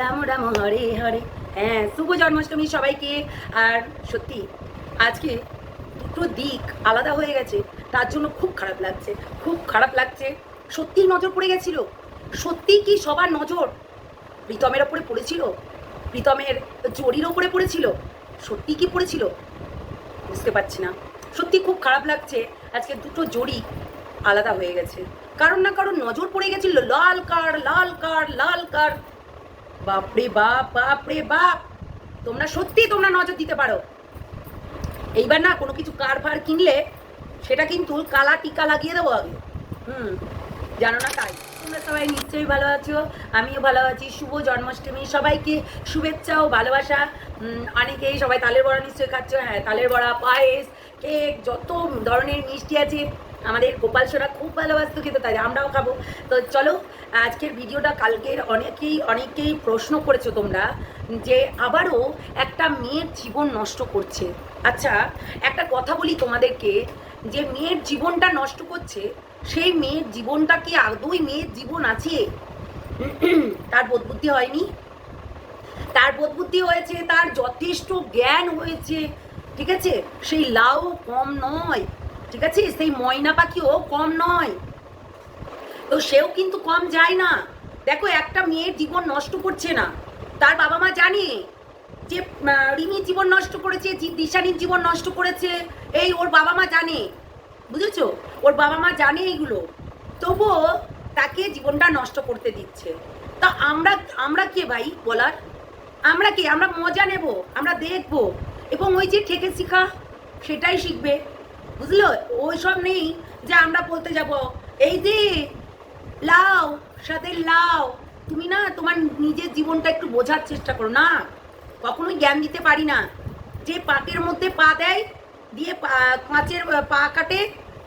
রাম রাম হরে হরে। হ্যাঁ শুভ জন্মাষ্টমী সবাইকে। আর সত্যি, আজকে দুটো দিক আলাদা হয়ে গেছে। তার জন্য খুব খারাপ লাগছে, খুব খারাপ লাগছে। সত্যিই নজর পড়ে গেছিল। সত্যি কি সবার নজর প্রীতমের ওপরে পড়েছিল? প্রীতমের জরির ওপরে পড়েছিল? সত্যি কি পড়েছিল? বুঝতে পারছি না। সত্যি খুব খারাপ লাগছে, আজকে দুটো জড়ি আলাদা হয়ে গেছে। কারণ না কারণ নজর পড়ে গেছিল, লাল কার লাল কার লাল কার। বাপরে বাপ বাপরে বাপ। তোমরা সত্যি তোমরা নজর দিতে পারো। এইবার না কোনো কিছু কার ফার কিনলে, সেটা কিন্তু কালা টিকা লাগিয়ে দেবো আগে। হুম, জানো না তাই? তোমরা সবাই নিশ্চয়ই ভালো আছো, আমিও ভালো আছি। শুভ জন্মাষ্টমী, সবাইকে শুভেচ্ছা ও ভালোবাসা। অনেকেই সবাই তালের বড়া নিশ্চয়ই খাচ্ছ। হ্যাঁ তালের বড়া, পায়েস, কেক, যত ধরনের মিষ্টি আছে আমাদের গোপাল সোনা খুব ভালোবাসতো খেতে তাই আমরাও খাব। তো চলো, আজকের ভিডিওটা কালকের অনেকেই অনেকেই প্রশ্ন করেছ তোমরা যে আবারও একটা মেয়ের জীবন নষ্ট করছে। আচ্ছা একটা কথা বলি তোমাদেরকে, যে মেয়ের জীবনটা নষ্ট করছে, সেই মেয়ের জীবনটা কি আদৌই মেয়ের জীবন আছে? তার বোধবুদ্ধি হয়নি? তার বোধবুদ্ধি হয়েছে, তার যথেষ্ট জ্ঞান হয়েছে, ঠিক আছে? সেই লাউ কম নয়। ঠিক আছে? সেই ময়না পাখিও কম নয়। তো সেও কিন্তু কম যায় না। দেখো, একটা মেয়ের জীবন নষ্ট করছে না। তার বাবা মা জানে যে রিমির জীবন নষ্ট করেছে দিশানির জীবন নষ্ট করেছে। এই ওর বাবা মা জানে। বুঝেছ? ওর বাবা মা জানে এইগুলো। তবুও তাকে জীবনটা নষ্ট করতে দিচ্ছে। তা আমরা আমরা কে ভাই বলার? আমরা কি? আমরা মজা নেব, আমরা দেখব। এবং ওই যে ঠেকে শিখা, সেটাই শিখবে। বুঝলো? ওই সব নেই যে আমরা বলতে যাব। এই যে লাও সাথে লাও তুমি না তোমার নিজের জীবনটা একটু বোঝার চেষ্টা করো, না? কখনোই জ্ঞান দিতে পারি না। যে পাকের মধ্যে পা দেয়, দিয়ে কাঁচের পা কাটে,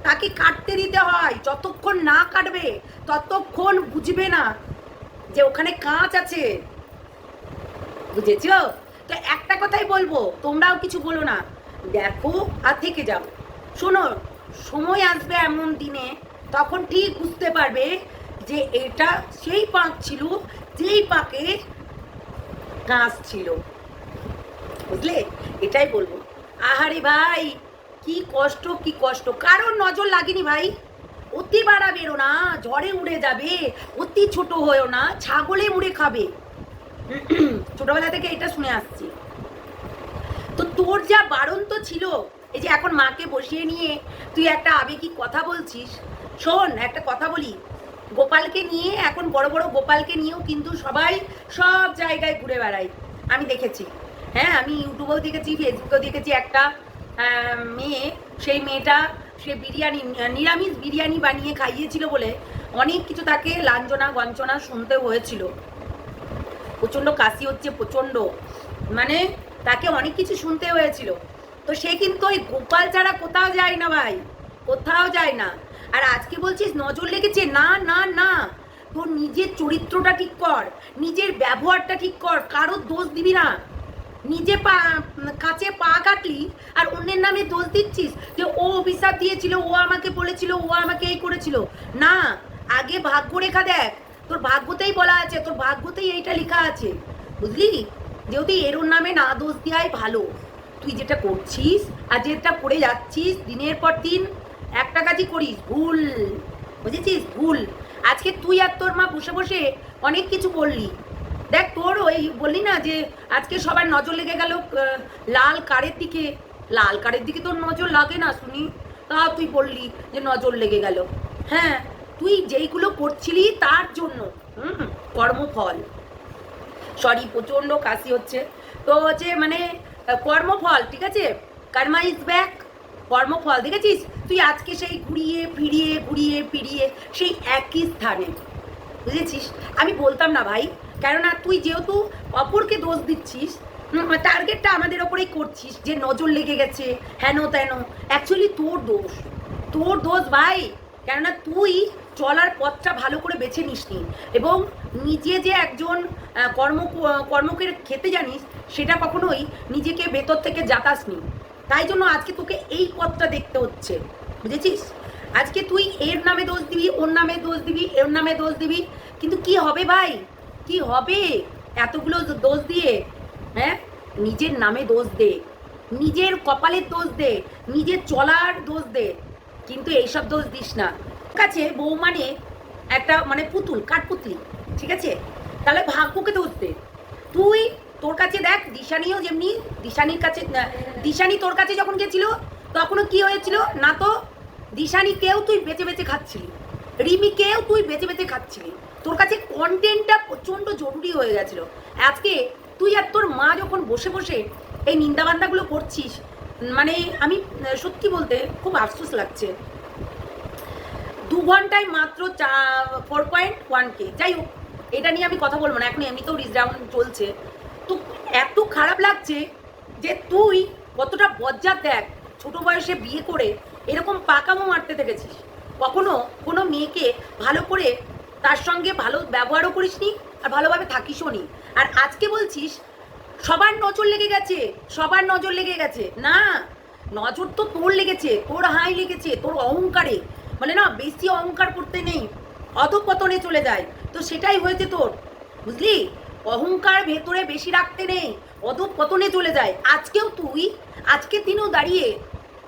তাকে কাটতে দিতে হয়। যতক্ষণ না কাটবে, ততক্ষণ বুঝবে না যে ওখানে কাঁচ আছে। বুঝেছ? তো একটা কথাই বলব, তোমরাও কিছু বলো না। দেখো আর থেকে যাও। শোনো, সময় আসবে এমন দিনে, তখন ঠিক বুঝতে পারবে যে এটা সেই পাক ছিল, যেই পাকে কাঁচ ছিল। বুঝলে? এটাই বলব। আহারে ভাই, কি কষ্ট কি কষ্ট। কারোর নজর লাগেনি ভাই। অতি বাড়া বেরো না, ঝড়ে উড়ে যাবে। অতি ছোট হয়েও না, ছাগলে মুড়ে খাবে। ছোটবেলা থেকে এটা শুনে আসছি। তো তোর যা বারন্ত ছিল এই যে এখন মাকে বসিয়ে নিয়ে তুই একটা আবেগিক কথা বলছিস, শোন, একটা কথা বলি। গোপালকে নিয়ে, এখন বড় বড় গোপালকে নিয়েও কিন্তু সবাই সব জায়গায় ঘুরে বেড়ায়। আমি দেখেছি। হ্যাঁ আমি ইউটিউবেও দেখেছি, ফেসবুকেও দেখেছি একটা মেয়ে, সেই মেয়েটা, সে বিরিয়ানি, নিরামিষ বিরিয়ানি বানিয়ে খাইয়েছিল বলে অনেক কিছু তাকে লাঞ্ছনা গঞ্চনা শুনতে হয়েছিল। প্রচণ্ড কাশি হচ্ছে, প্রচণ্ড। মানে তাকে অনেক কিছু শুনতে হয়েছিল। তো সে কিন্তু ওই গোপাল ছাড়া কোথাও যায় না ভাই, কোথাও যায় না। আর আজকে বলছিস নজর লেগেছে? না না না। তোর নিজের চরিত্রটা ঠিক কর, নিজের ব্যবহারটা ঠিক কর, কারোর দোষ দিবি না। নিজে পা, কাছে পা কাটলি আর অন্যের নামে দোষ দিচ্ছিস যে ও অভিশাপ দিয়েছিল, ও আমাকে বলেছিল, ও আমাকে এই করেছিল। না, আগে ভাগ্য রেখা দেখ। তোর ভাগ্যতেই বলা আছে, তোর ভাগ্যতেই এইটা লেখা আছে। বুঝলি? যেহেতু এরোর নামে না দোষ দেওয়াই ভালো। তুই যেটা করছিস আর যেটা করে যাচ্ছিস, দিনের পর দিন একটা কাজই করিস। ভুল। বুঝেছিস? ভুল। আজকে তুই আর তোর মা বসে বসে অনেক কিছু বললি। দেখ, তোর ওই বললি না যে, আজকে সবার নজর লেগে গেল লাল কারের দিকে। লাল কারের দিকে তোর নজর লাগে না, শুনি? তা তুই বললি যে নজর লেগে গেল। হ্যাঁ তুই যেইগুলো করছিলি তার জন্য, হুম, কর্মফল। সরি, প্রচণ্ড কাশি হচ্ছে। তো হচ্ছে মানে কর্মফল, ঠিক আছে? কর্মা ইজ ব্যাক কর্মফল, দেখেছিস? তুই আজকে সেই ঘুরিয়ে, ফিরিয়ে ঘুরিয়ে, ফিরিয়ে সেই একই স্থানে। বুঝেছিস? আমি বলতাম না ভাই, কেননা তুই যেহেতু অপরকে দোষ দিচ্ছিস টার্গেটটা আমাদের ওপরেই করছিস, যে নজর লেগে গেছে হেন তেন অ্যাকচুয়ালি তোর দোষ তোর দোষ ভাই, কেননা তুই চলার পথটা ভালো করে বেছে নিসনি। এবং নিজে যে একজন কর্ম কর্মকে খেতে জানিস, সেটা কখনোই নিজেকে ভেতর থেকে জাতাসনি তাই জন্য আজকে তোকে এই পথটা দেখতে হচ্ছে। বুঝেছিস? আজকে তুই এর নামে দোষ দিবি, ওর নামে দোষ দিবি, এর নামে দোষ দিবি। কিন্তু কি হবে ভাই? কি হবে? এতগুলো দোষ দিয়ে হ্যাঁ? নিজের নামে দোষ দে। নিজের কপালের দোষ দে। নিজের চলার দোষ দে। কিন্তু এইসব দোষ দিস না। কাছে বউ মানে একটা মানে পুতুল, কাঠপুতলি, ঠিক আছে? তাহলে ভাগ্যকে দে। তুই তোর কাছে দেখ, দিশানিও যেমনি, দিশানির কাছে দিশানি তোর কাছে যখন গেছিল, তখনও কি হয়েছিল? না তো দিশানি কেউ তুই বেঁচে বেঁচে খাচ্ছিলি। রিমি কেউ তুই বেঁচে বেঁচে খাচ্ছিলি। তোর কাছে কন্টেন্টটা প্রচণ্ড জরুরি হয়ে গেছিল। আজকে তুই আর তোর মা যখন বসে বসে এই নিন্দাবান্দাগুলো করছিস মানে আমি সত্যি বলতে খুব আফসোস লাগছে। দু ঘন্টায় মাত্র চা ফোর পয়েন্ট ওয়ান কে যাই হোক, এটা নিয়ে আমি কথা বলব না এখন এমনিতেও রিচ ডাউন চলছে। তো এত খারাপ লাগছে যে তুই কতটা বজ্জাত দেখ, ছোট বয়সে বিয়ে করে এরকম পাকামো মারতে থেকেছিস। কখনো কোনো মেয়েকে ভালো করে তার সঙ্গে ভালো ব্যবহারও করিসনি আর ভালোভাবে থাকিসও নি। আর আজকে বলছিস, সবার নজর লেগে গেছে, সবার নজর লেগে গেছে। না, নজর তো তোর লেগেছে, তোর হাই লেগেছে, তোর অহংকারে। মানে না, বেশি অহংকার করতে নেই, অধপতনে চলে যায়। তো সেটাই হয়েছে তোর, বুঝলি? অহংকার ভেতরে বেশি রাখতে নেই, অধপতনে চলে যায়। আজকেও তুই, আজকের দিনেও দাঁড়িয়ে,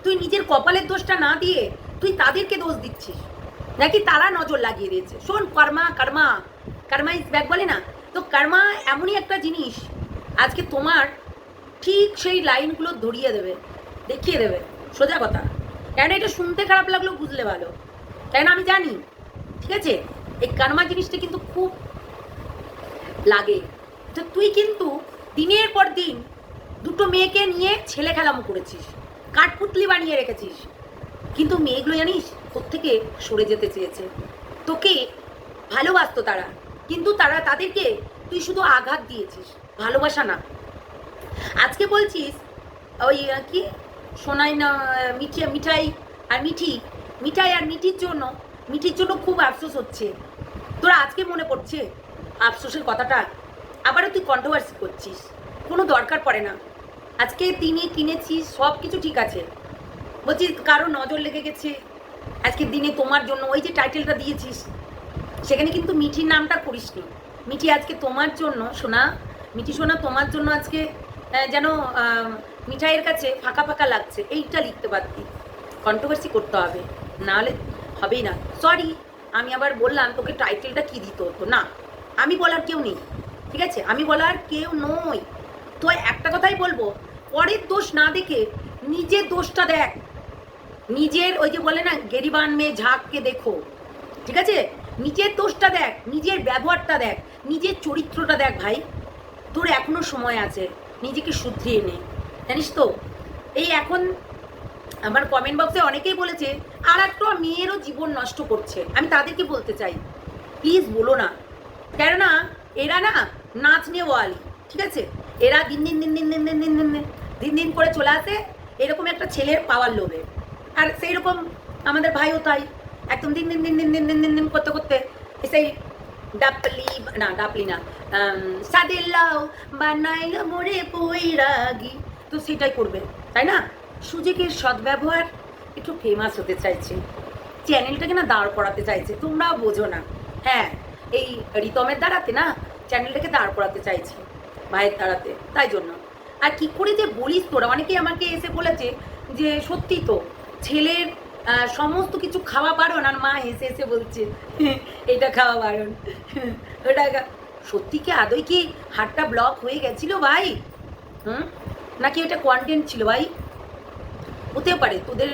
তুই নিজের কপালের দোষটা না দিয়ে তুই তাদেরকে দোষ দিচ্ছিস। নাকি তারা নজর লাগিয়ে দিয়েছে? শোন, কর্মা কর্মা কর্মা ইজ ব্যাক বলে না? তো কর্মা এমনই একটা জিনিস, আজকে তোমার ঠিক সেই লাইনগুলো ধরিয়ে দেবে, দেখিয়ে দেবে। সোজা কথা। কেন এটা শুনতে খারাপ লাগল বুঝলে ভালো? কেন আমি জানি? ঠিক আছে? এই কারমা জিনিসটা কিন্তু খুব লাগে। তো তুই কিন্তু দিনের পর দিন দুটো মেয়েকে নিয়ে ছেলে খেলামো করেছিস, কাঠপুতলি বানিয়ে রেখেছিস। কিন্তু মেয়েগুলো জানিস থেকে সরে যেতে চেয়েছে? তোকে ভালোবাসতো তারা, কিন্তু তারা তাদেরকে তুই শুধু আঘাত দিয়েছিস, ভালোবাসা না। আজকে বলছিস, ওই কি? সোনাই না মিঠি, মিঠাই আর মিঠি, মিঠাই আর মিঠির জন্য মিঠির জন্য খুব আফসোস হচ্ছে। তোরা আজকে মনে পড়ছে? আফসোসের কথাটা। আবারও তুই কন্ট্রোভার্সি করছিস। কোনো দরকার পড়ে না। আজকে তিনি কিনেছিস সব কিছু ঠিক আছে। বলছিস কারও নজর লেগে গেছে। আজকের দিনে তোমার জন্য ওই যে টাইটেলটা দিয়েছিস, সেখানে কিন্তু মিঠির নামটা করিসনি মিঠি আজকে তোমার জন্য, সোনা, মিঠি সোনা তোমার জন্য আজকে যেন মিঠাইয়ের কাছে ফাঁকা ফাঁকা লাগছে, এইটা লিখতে পারতি। কন্ট্রোভার্সি করতে হবে, নাহলে হবেই না। সরি আমি আবার বললাম, তোকে টাইটেলটা কি দিতে? হতো না, আমি বলার কেউ নেই, ঠিক আছে? আমি বলার কেউ নই। তো একটা কথাই বলব, পরের দোষ না দেখে নিজের দোষটা দেখ। নিজের ওই যে বলে না, গেরিবান মেয়ে ঝাঁককে দেখো, ঠিক আছে? নিজের দোষটা দেখ, নিজের ব্যবহারটা দেখ, নিজের চরিত্রটা দেখ ভাই। তোর এখনও সময় আছে, নিজেকে শুধরিয়ে নে। জানিস তো? এই এখন আমার কমেন্ট বক্সে অনেকেই বলেছে, আর একটা মেয়েরও জীবন নষ্ট করছে। আমি তাদেরকে বলতে চাই প্লিজ বলো না। কেননা এরা না নাচ নিয়ে ওয়ালি ঠিক আছে? এরা দিন দিন দিন দিন দিন দিন দিন দিন দিন দিন করে চলে আসে এরকম একটা ছেলের পাওয়ার লোভে। আর সেই রকম আমাদের ভাইও তাই, একদম দিন দিন দিন দিন দিন দিন দিন দিন করতে করতে সেই ডাপলি, না ডাপলি না লাউ বানাইল মোরে পৈরাগি। তো সেটাই করবে, তাই না? সুযোগের সদ্ব্যবহার একটু ফেমাস হতে চাইছে। চ্যানেলটাকে না দাঁড় করাতে চাইছে, তোমরাও বোঝো না। হ্যাঁ এই রিতমের দ্বারাতে না চ্যানেলটাকে দাঁড় করাতে চাইছে ভাইয়ের দ্বারাতে, তাই জন্য। আর কি করে যে বলিস তোরা? অনেকেই আমাকে এসে বলেছে যে, সত্যি তো, ছেলের সমস্ত কিছু খাওয়া বারণ, আর মা হেসে হেসে বলছে, এটা খাওয়া বারণ, ওটা সত্যি কি আদৌ কি হাটটা ব্লক হয়ে গেছিল ভাই? হুম? নাকি ওটা কন্টেন্ট ছিল? ভাই, হতে পারে। তোদের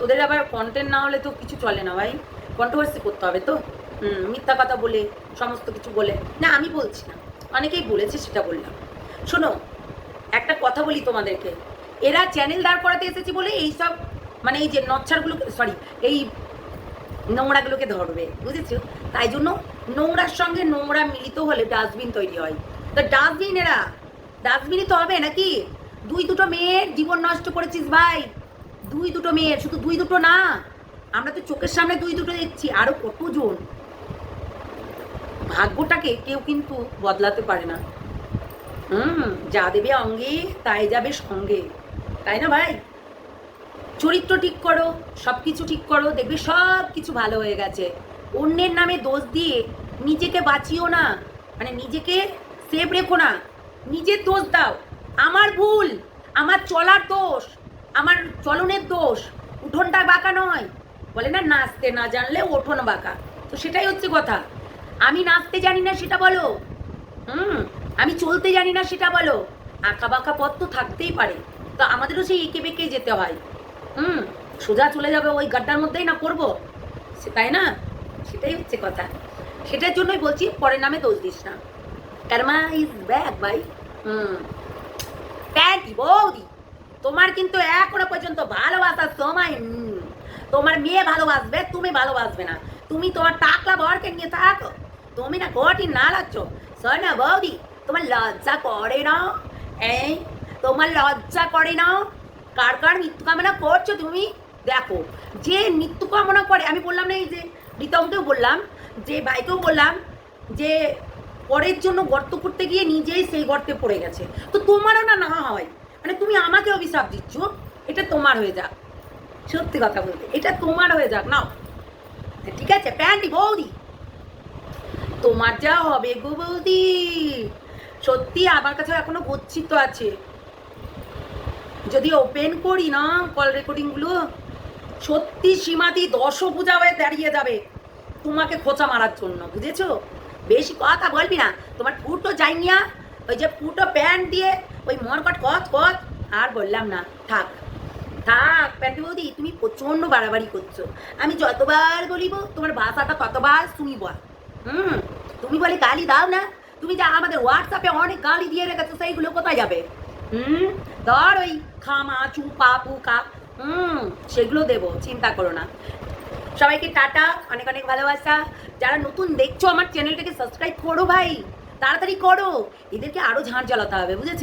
তোদের আবার কন্টেন্ট না হলে তো কিছু চলে না ভাই। কন্ট্রোভার্সি করতে হবে তো। মিথ্যা কথা বলে, সমস্ত কিছু বলে। না, আমি বলছি না। অনেকেই বলেছে, সেটা বললাম। শোনো, একটা কথা বলি তোমাদেরকে। এরা চ্যানেল দাঁড় করাতে এসেছি বলে এইসব মানে এই যে নচ্ছারগুলোকে সরি এই নোংরাগুলোকে ধরবে, বুঝেছ? তাই জন্য নোংরার সঙ্গে নোংরা মিলিত হলে ডাস্টবিন তৈরি হয়। তো ডাস্টবিন এরা, ডাস্টবিনই তো হবে নাকি? দুই দুটো মেয়ের জীবন নষ্ট করেছিস ভাই। দুই দুটো মেয়ের, শুধু দুই দুটো না। আমরা তো চোখের সামনে দুই দুটো দেখছি, আরও কতজন? ভাগ্যটাকে কেউ কিন্তু বদলাতে পারে না। হুম, যা দেবে অঙ্গে, তাই যাবে সঙ্গে। তাই না ভাই? চরিত্র ঠিক করো সব কিছু ঠিক করো, দেখবে সব কিছু ভালো হয়ে গেছে। অন্যের নামে দোষ দিয়ে নিজেকে বাঁচিও না। মানে নিজেকে সেভ রেখো না। নিজের দোষ দাও। আমার ভুল, আমার চলার দোষ, আমার চলনের দোষ, উঠোনটা বাঁকা নয়। বলে না, নাচতে না জানলে ওঠোন বাঁকা। তো সেটাই হচ্ছে কথা। আমি নাচতে জানি না, সেটা বলো। হুম, আমি চলতে জানি না, সেটা বলো। আঁকা বাঁকা পথ তো থাকতেই পারে। তো আমাদেরও সেই এঁকে বেঁকে যেতে হয়। হুম, সোজা চলে যাবে ওই গাড্ডার মধ্যেই না করব? সে তাই না? সেটাই হচ্ছে কথা। সেটার জন্যই বলছি, পরের নামে দোষ দিস না। কারমা ইজ ব্যাক ভাই হুম। প্যান্টি বৌদি, তোমার কিন্তু এখনও পর্যন্ত ভালোবাসার সময় তোমার মেয়ে ভালোবাসবে, তুমি ভালোবাসবে না। তুমি তোমার টাকলা বরকে নিয়ে থাকো। তুমি না ঘটি না লাগছ না বৌদি, তোমার লজ্জা করে না? এই, তোমার লজ্জা করে না? কার কার মৃত্যু কামনা করছ তুমি? দেখো, যে মৃত্যু কামনা করে, আমি বললাম না এই যে রিতমকেও বললাম, যে ভাইকেও বললাম, যে পরের জন্য গর্ত করতে গিয়ে নিজেই সেই গর্তে পড়ে গেছে। তো তোমারও না না হয়? মানে তুমি আমাকে অভিশাপ দিচ্ছ, এটা তোমার হয়ে যাক। সত্যি কথা বলতে, এটা তোমার হয়ে যাক, নাও। ঠিক আছে প্যান্টি বৌদি। তোমার যা হবে গো বৌদি। সত্যি আমার কাছে এখনও গচ্ছিত আছে। যদি ওপেন করি না কল রেকর্ডিংগুলো সত্যি সীমাদি দশ পূজা হয়ে দাঁড়িয়ে যাবে। তোমাকে খোঁচা মারার জন্য, বুঝেছ? বেশি কথা বলবি না। তোমার ফুটো যাইনিয়া ওই যে ফুটো প্যান্ট দিয়ে ওই মরকট কচ কচ আর বললাম না। থাক থাক প্যান্টি বৌদি, তুমি প্রচণ্ড বাড়াবাড়ি করছ। আমি যতবার বলিব, তোমার ভাষাটা ততবার শুনিব। হুম, তুমি বলে গালি দাও না। তুমি যা আমাদের হোয়াটসঅ্যাপে অনেক গালি দিয়ে রেখেছো, সেইগুলো কোথায় যাবে? হুম, ধর ওই খামা, চুপা, পুকা, হুম, সেগুলো দেবো, চিন্তা করো না। সবাইকে টাটা, অনেক অনেক ভালোবাসা। যারা নতুন দেখছ আমার চ্যানেলটাকে সাবস্ক্রাইব করো ভাই তাড়াতাড়ি করো। এদেরকে আরও ঝাঁট জ্বালাতে হবে বুঝেছ?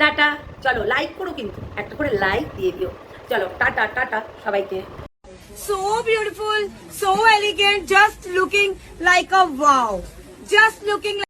টাটা চলো লাইক করো কিন্তু একটা করে লাইক দিয়ে দিও। চলো টাটা টাটা সবাইকে। So beautiful so elegant, just looking like a wow just looking